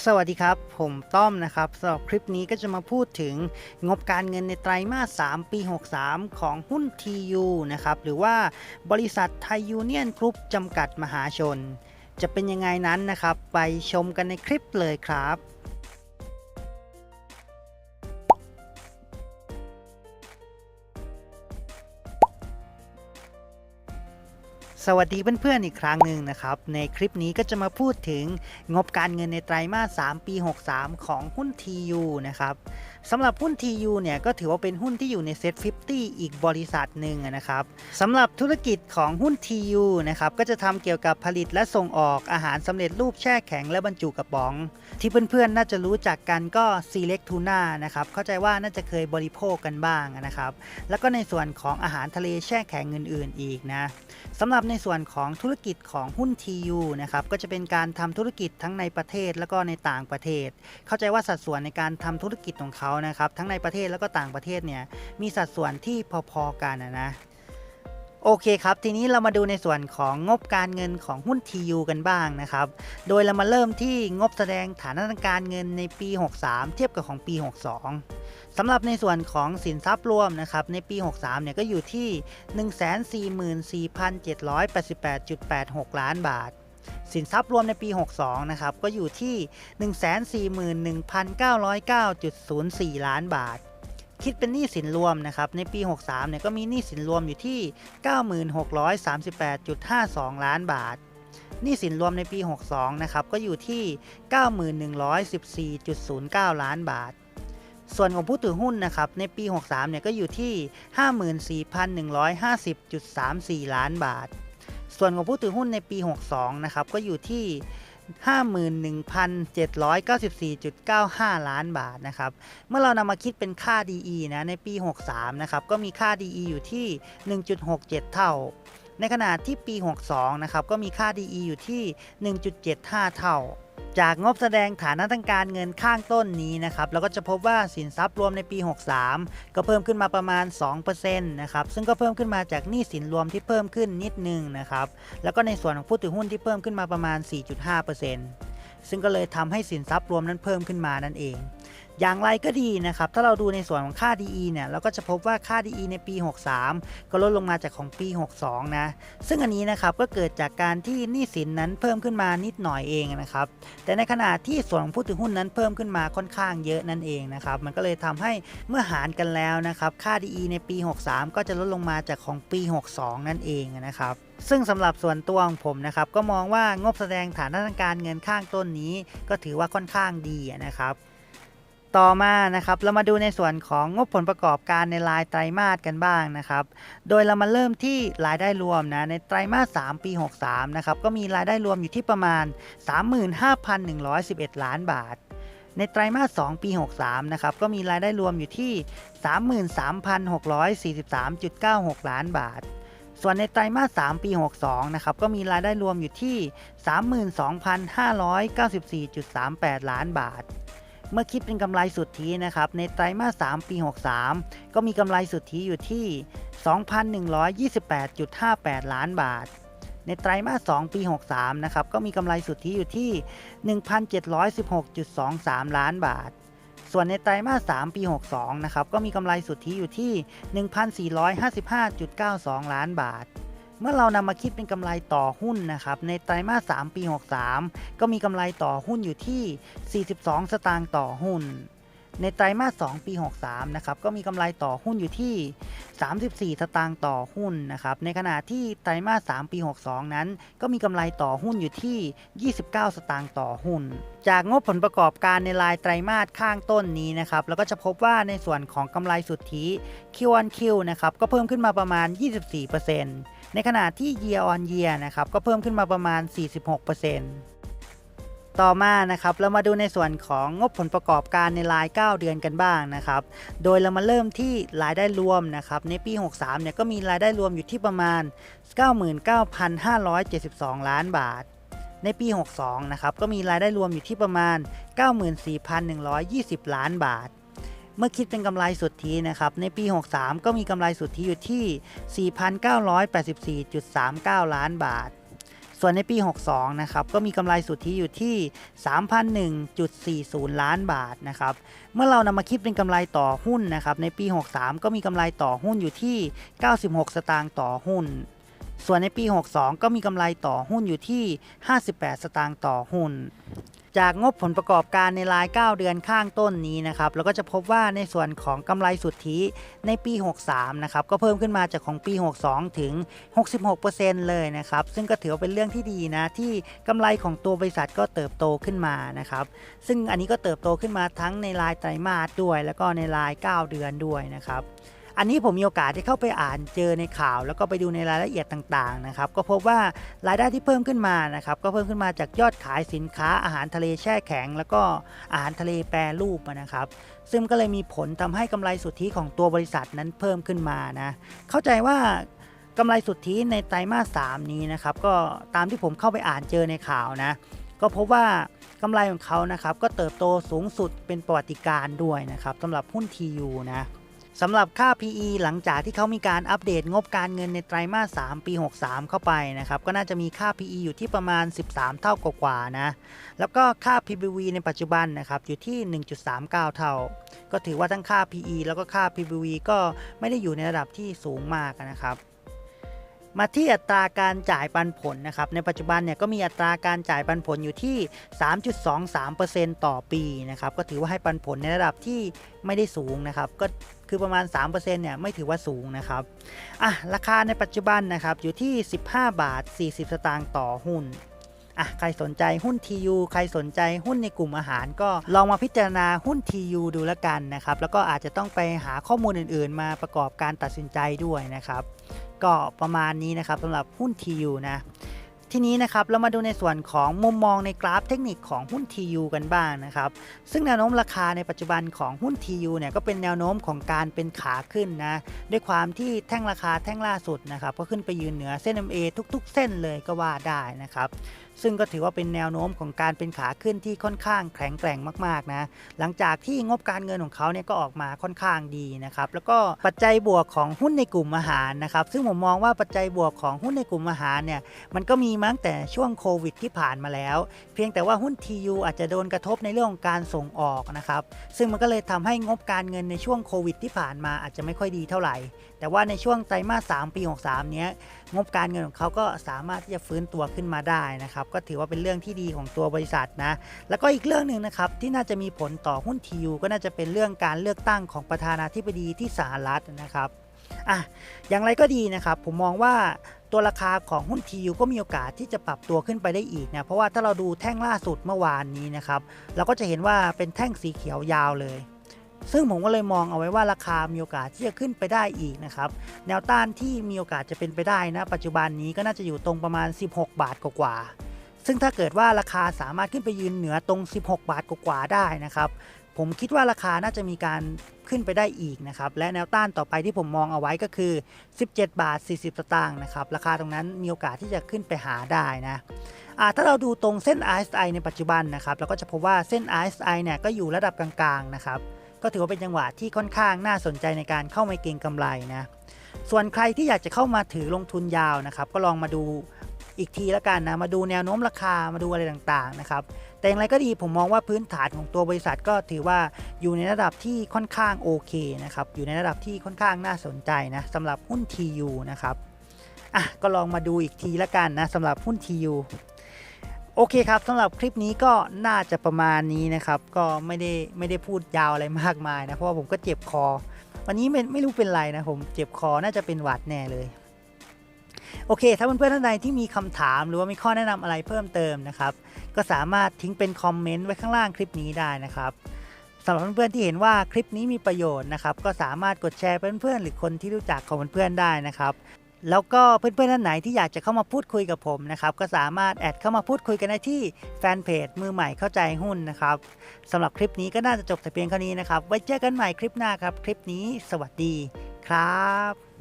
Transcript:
สวัสดีครับ ผมต้อมนะครับสำหรับคลิปนี้ก็จะมาพูดถึงงบการเงินในไตรมาส 3 ปี 63 ของหุ้น TU นะครับ หรือว่าบริษัทไทยยูเนียนกรุ๊ปจำกัดมหาชน จะเป็นยังไงนั้นนะครับ ไปชมกันในคลิปเลยครับ สวัสดีเพื่อนๆอีกครั้งหนึ่งนะครับ ในคลิปนี้ก็จะมาพูดถึงงบการเงินในไตรมาส 3 ปี 63 ของหุ้น TU นะครับ สำหรับหุ้น TU เนี่ยก็ถือว่าเป็นหุ้นที่อยู่ในเซ็ต50 อีกบริษัทหนึ่งนะครับสำหรับธุรกิจของหุ้น TU นะครับก็จะทำเกี่ยวกับผลิตและส่งออกอาหารสำเร็จรูปแช่แข็งและบรรจุกระป๋อง ที่เพื่อนๆน่าจะรู้จักกันก็ Select Tuna นะครับเข้าใจว่าน่าจะเคยบริโภคกันบ้างนะครับแล้วก็ในส่วนของอาหารทะเลแช่แข็งอื่นๆอีกนะสำหรับในส่วนของธุรกิจของหุ้น TU นะครับก็จะเป็นการทำธุรกิจทั้งในประเทศแล้วก็ในต่างประเทศ เข้าใจว่าสัดส่วนในการทำธุรกิจของเขานะครับทั้งในประเทศแล้วก็ต่างประเทศเนี่ยมีสัดส่วนที่พอๆกันนะโอเคครับ ทีนี้เรามาดูในส่วนของงบการเงินของหุ้น TU กันบ้างนะครับ โดยเรามาเริ่มที่งบแสดงฐานะทางการเงินในปี 63 เทียบกับของปี 62 สำหรับในส่วนของสินทรัพย์รวมนะครับในปี 63 เนี่ยก็อยู่ที่ 144,487.86 ล้านบาท สินทรัพย์รวมในปี 62 นะครับ ก็อยู่ที่ 141,909.04 ล้านบาท คิดเป็นหนี้สินรวมนะครับ ในปี 63 เนี่ยก็มีหนี้สินรวมอยู่ที่ 9638.52 ล้านบาท หนี้สินรวมในปี 62 นะครับ ก็อยู่ที่ 9114.09 ล้านบาทส่วนของผู้ถือหุ้นนะครับในปี 63 เนี่ยก็อยู่ที่ 54,150.34 ล้านบาท ส่วนของผู้ถือหุ้นในปี 62 นะครับ ก็อยู่ที่ 51,794.95 ล้านบาทนะครับ เมื่อเรานำมาคิดเป็นค่า DE นะในปี 63 นะครับ ก็มีค่า DE อยู่ที่ 1.67 เท่า ในขณะที่ปี 62 นะครับ ก็มีค่า DE อยู่ที่ 1.75 เท่า จากงบแสดงฐานะทางการเงินข้างต้นนี้นะครับเราก็จะพบว่าสินทรัพย์รวมในปี 63 ก็เพิ่มขึ้นมาประมาณ 2%นะครับซึ่งก็เพิ่มขึ้นมาจากหนี้สินรวมที่เพิ่มขึ้นนิดนึงนะครับแล้วก็ในส่วนของผู้ถือหุ้นที่เพิ่มขึ้นมาประมาณ 4.5%ซึ่งก็เลยทำให้สินทรัพย์รวมนั้นเพิ่มขึ้นมานั่นเอง อย่างไรก็ดีนะครับ ถ้าเราดูในส่วนของค่า DE เนี่ย เราก็จะพบว่าค่า DE ในปี 63 ก็ลดลงมาจากของปี 62 นะ ซึ่งอันนี้นะครับก็เกิดจากการที่หนี้สินนั้นเพิ่มขึ้นมานิดหน่อยเองนะครับ แต่ในขณะที่ส่วนของผู้ถือหุ้นนั้นเพิ่มขึ้นมาค่อนข้างเยอะนั่นเองนะครับ มันก็เลยทำให้เมื่อหารกันแล้วนะครับ ค่า DE ในปี 63 ก็จะลดลงมาจากของปี 62 นั่นเองนะครับซึ่งสำหรับส่วนตัวของผมนะครับ ก็มองว่างบแสดงฐานะทางการเงินข้างต้นนี้ ก็ถือว่าค่อนข้างดีนะครับ ต่อมานะครับเรามาดูในส่วนของงบผลประกอบการในรายไตรมาสกันบ้างนะครับ โดยเรามาเริ่มที่รายได้รวมนะในไตรมาส 3 ปี 63 นะครับก็มีรายได้รวมอยู่ที่ประมาณ 35,111 ล้านบาท ในไตรมาส 2 ปี 63 นะครับก็มีรายได้รวมอยู่ที่ 33,643.96 ล้านบาทส่วนในไตรมาส 3 ปี 62 นะครับ ก็มีรายได้รวมอยู่ที่ 32,594.38 ล้านบาท เมื่อคิดเป็นกำไรสุทธินะครับในไตรมาส 3 ปี 63 ก็มีกำไรสุทธิอยู่ที่ 2,128.58 ล้านบาท ในไตรมาส 2 ปี 63 นะครับก็มีกำไรสุทธิอยู่ที่ 1,716.23 ล้านบาท ส่วนในไตรมาส 3 ปี 62 นะครับก็มีกำไรสุทธิอยู่ที่ 1,455.92 ล้านบาท เมื่อเรานำมาคิดเป็นกำไรต่อหุ้นนะครับในไตรมาส 3 ปี 63 ก็มีกำไรต่อหุ้นอยู่ที่ 42 สตางค์ต่อหุ้น ในไตรมาส 2 ปี 63 นะครับ ก็มีกำไรต่อหุ้นอยู่ที่ 34 สตางค์ต่อหุ้นนะครับ ในขณะที่ไตรมาส 3 ปี 62 นั้น ก็มีกำไรต่อหุ้นอยู่ที่ 29 สตางค์ต่อหุ้น จากงบผลประกอบการในรายไตรมาสข้างต้นนี้นะครับ แล้วก็จะพบว่าในส่วนของกำไรสุทธิ Q1Q นะครับ ก็เพิ่มขึ้นมาประมาณ 24%ในขณะที่ Year on Year นะครับ ก็เพิ่มขึ้นมาประมาณ 46% ต่อมานะครับเรามาดูในส่วนของงบผลประกอบการในราย 9 เดือนกันบ้างนะครับโดยเรามาเริ่มที่รายได้รวมนะครับในปี 63เนี่ยก็มีรายได้รวมอยู่ที่ประมาณ 99,572 ล้านบาท ในปี 62นะครับก็มีรายได้รวมอยู่ที่ประมาณ 94,120 ล้านบาทเมื่อคิดเป็นกำไรสุทธินะครับในปี 63 ก็มีกำไรสุทธิอยู่ที่ 4,984.39 ล้านบาท ส่วนในปี 62 นะครับ ก็มีกำไรสุทธิอยู่ที่ 3,001.40 ล้านบาทนะครับ เมื่อเรานำมาคิดเป็นกำไรต่อหุ้นนะครับ ในปี 63 ก็มีกำไรต่อหุ้นอยู่ที่ 96 สตางค์ต่อหุ้น ส่วนในปี 62 ก็มีกำไรต่อหุ้นอยู่ที่ 58 สตางค์ต่อหุ้น จากงบผลประกอบการในราย 9 เดือนข้างต้นนี้นะครับเราก็จะพบว่าในส่วนของกำไรสุทธิในปี 63 นะครับก็เพิ่มขึ้นมาจากของปี 62 ถึง 66%เลยนะครับซึ่งก็ถือว่าเป็นเรื่องที่ดีนะที่กำไรของตัวบริษัทก็เติบโตขึ้นมานะครับซึ่งอันนี้ก็เติบโตขึ้นมาทั้งในรายไตรมาสด้วย แล้วก็ในราย 9 เดือนด้วยนะครับ อันนี้ผมมีโอกาสได้เข้าไปอ่านเจอในข่าว แล้วก็ไปดูในรายละเอียดต่างๆนะครับก็พบว่ารายได้ที่เพิ่มขึ้นมานะครับก็เพิ่มขึ้นมาจากยอดขายสินค้าอาหารทะเลแช่แข็ง แล้วก็อาหารทะเลแปรรูปนะครับซึ่งก็เลยมีผลทำให้กำไรสุทธิของตัวบริษัทนั้นเพิ่มขึ้นมานะเข้าใจว่ากำไรสุทธิในไตรมาส 3 นี้นะครับก็ตามที่ผมเข้าไปอ่านเจอในข่าวนะก็พบว่ากำไรของเขานะครับก็เติบโตสูงสุดเป็นประวัติการ์ด้วยนะครับสำหรับหุ้น TU นะ สำหรับค่า PE หลังจากที่เขามีการอัปเดตงบการเงินในไตรมาส 3 ปี 63 เข้าไปนะครับ ก็น่าจะมีค่า PE อยู่ที่ประมาณ 13 เท่ากว่าๆนะ แล้วก็ค่า PBV ในปัจจุบันนะครับ อยู่ที่ 1.39 เท่า ก็ถือว่าทั้งค่า PE แล้วก็ค่า PBV ก็ไม่ได้อยู่ในระดับที่สูงมากนะครับมาที่อัตราการจ่ายปันผลนะครับ ในปัจจุบันเนี่ยก็มีอัตราการจ่ายปันผลอยู่ที่ 3.23%ต่อปีนะครับ ก็ถือว่าให้ปันผลในระดับที่ไม่ได้สูงนะครับ ก็ คือประมาณ 3%เนี่ยไม่ถือว่าสูงนะครับอะราคาในปัจจุบันนะครับอยู่ที่ 15 บาท 40 สตางค์ต่อหุ้นอะใครสนใจหุ้น TU ใครสนใจหุ้นในกลุ่มอาหาร ก็ลองมาพิจารณาหุ้น TU ดูแล้วกันนะครับ แล้วก็อาจจะต้องไปหาข้อมูลอื่นๆ มาประกอบการตัดสินใจด้วยนะครับ ก็ประมาณนี้นะครับสำหรับหุ้น TU นะ ทีนี้นะครับเรามาดูในส่วนของมุมมองในกราฟเทคนิคของหุ้น TU กันบ้างนะครับ ซึ่งแนวโน้มราคาในปัจจุบันของหุ้น TU เนี่ยก็เป็นแนวโน้มของการเป็นขาขึ้นนะด้วยความที่แท่งราคาแท่งล่าสุดนะครับก็ขึ้นไปยืนเหนือเส้น MA ทุก ๆ เส้นเลยก็ว่าได้นะครับ ซึ่งก็ถือว่าเป็นแนวโน้มของการเป็นขาขึ้นที่ค่อนข้างแข็งแกร่งมากๆนะหลังจากที่งบการเงินของเขาเนี่ยก็ออกมาค่อนข้างดีนะครับแล้วก็ปัจจัยบวกของหุ้นในกลุ่มอาหารนะครับซึ่งผมมองว่าปัจจัยบวกของหุ้นในกลุ่มอาหารเนี่ยมันก็มีมาตั้งแต่ช่วงโควิดที่ผ่านมาแล้ว เพียงแต่ว่าหุ้น TU อาจจะโดนกระทบในเรื่องของการส่งออกนะครับซึ่งมันก็เลยทำให้งบการเงินในช่วงโควิดที่ผ่านมาอาจจะไม่ค่อยดีเท่าไหร่ แต่ว่าในช่วงไตรมาส3ปี 63 เนี้ยงบการเงินของเขาก็สามารถที่จะฟื้นตัวขึ้นมาได้นะครับก็ถือว่าเป็นเรื่องที่ดีของตัวบริษัทนะแล้วก็อีกเรื่องหนึ่งนะครับที่น่าจะมีผลต่อหุ้น TU ก็น่าจะเป็นเรื่องการเลือกตั้งของประธานาธิบดีที่สหรัฐนะครับอะอย่างไรก็ดีนะครับ ผมมองว่าตัวราคาของหุ้น TU ก็มีโอกาสที่จะปรับตัวขึ้นไปได้อีกนะเพราะว่าถ้าเราดูแท่งล่าสุดเมื่อวานนี้นะครับ เราก็จะเห็นว่าเป็นแท่งสีเขียวยาวเลย ซึ่งผมก็เลยมองเอาไว้ว่าราคามีโอกาสที่จะขึ้นไปได้อีกนะครับ แนวต้านที่มีโอกาสจะเป็นไปได้นะ ปัจจุบันนี้ก็น่าจะอยู่ตรงประมาณ 16 บาทกว่าๆ ซึ่งถ้าเกิดว่าราคาสามารถขึ้นไปยืนเหนือตรง 16 บาทกว่าๆได้นะครับ ผมคิดว่าราคาน่าจะมีการขึ้นไปได้อีกนะครับ และแนวต้านต่อไปที่ผมมองเอาไว้ก็คือ 17 บาท 40 สตางค์นะครับ ราคาตรงนั้นมีโอกาสที่จะขึ้นไปหาได้นะถ้าเราดูตรงเส้น RSI ในปัจจุบันนะครับเราก็จะพบว่าเส้น RSI เนี่ยก็อยู่ระดับกลางๆนะครับ ก็ถือว่าเป็นจังหวะที่ค่อนข้างน่าสนใจในการเข้ามาเก็งกำไรนะ ส่วนใครที่อยากจะเข้ามาถือลงทุนยาวนะครับ ก็ลองมาดู อีกทีล้วกันนะมาดูแนวโน้มราคามาดูอะไรต่างๆนะครับแต่อย่างไรก็ดีผมมองว่าพื้นฐานของตัวบริษัทก็ถือว่าอยู่ในระดับที่ค่อนข้างโอเคนะครับอยู่ในระดับที่ค่อนข้างน่าสนใจนะสำหรับหุ้น TU นะครับอะก็ลองมาดูอีกทีล้วกันนะสำหรับหุ้น TU โอเคครับสำหรับคลิปนี้ก็น่าจะประมาณนี้นะครับ ก็ไม่ได้ไม่ได้พูดยาวอะไรมากมายนะเพราะว่าผมก็เจ็บคอ วันนี้ไม่ไม่รู้เป็นไรนะผมเจ็บคอน่าจะเป็นหวัดแน่เลย โอเค ถ้าเพื่อนๆท่านใดที่มีคำถามหรือว่ามีข้อแนะนำอะไรเพิ่มเติมนะครับ ก็สามารถทิ้งเป็นคอมเมนต์ไว้ข้างล่างคลิปนี้ได้นะครับสำหรับเพื่อนๆที่เห็นว่าคลิปนี้มีประโยชน์นะครับ ก็สามารถกดแชร์เพื่อนๆหรือคนที่รู้จักของเพื่อนๆได้นะครับแล้วก็เพื่อนๆท่านไหนที่อยากจะเข้ามาพูดคุยกับผมนะครับก็สามารถแอดเข้ามาพูดคุยกันได้ที่แฟนเพจมือใหม่เข้าใจหุ้นนะครับสำหรับคลิปนี้ก็น่าจะจบแต่เพียงเท่านี้นะครับ ไว้เจอกันใหม่คลิปหน้าครับ คลิปนี้สวัสดีครับ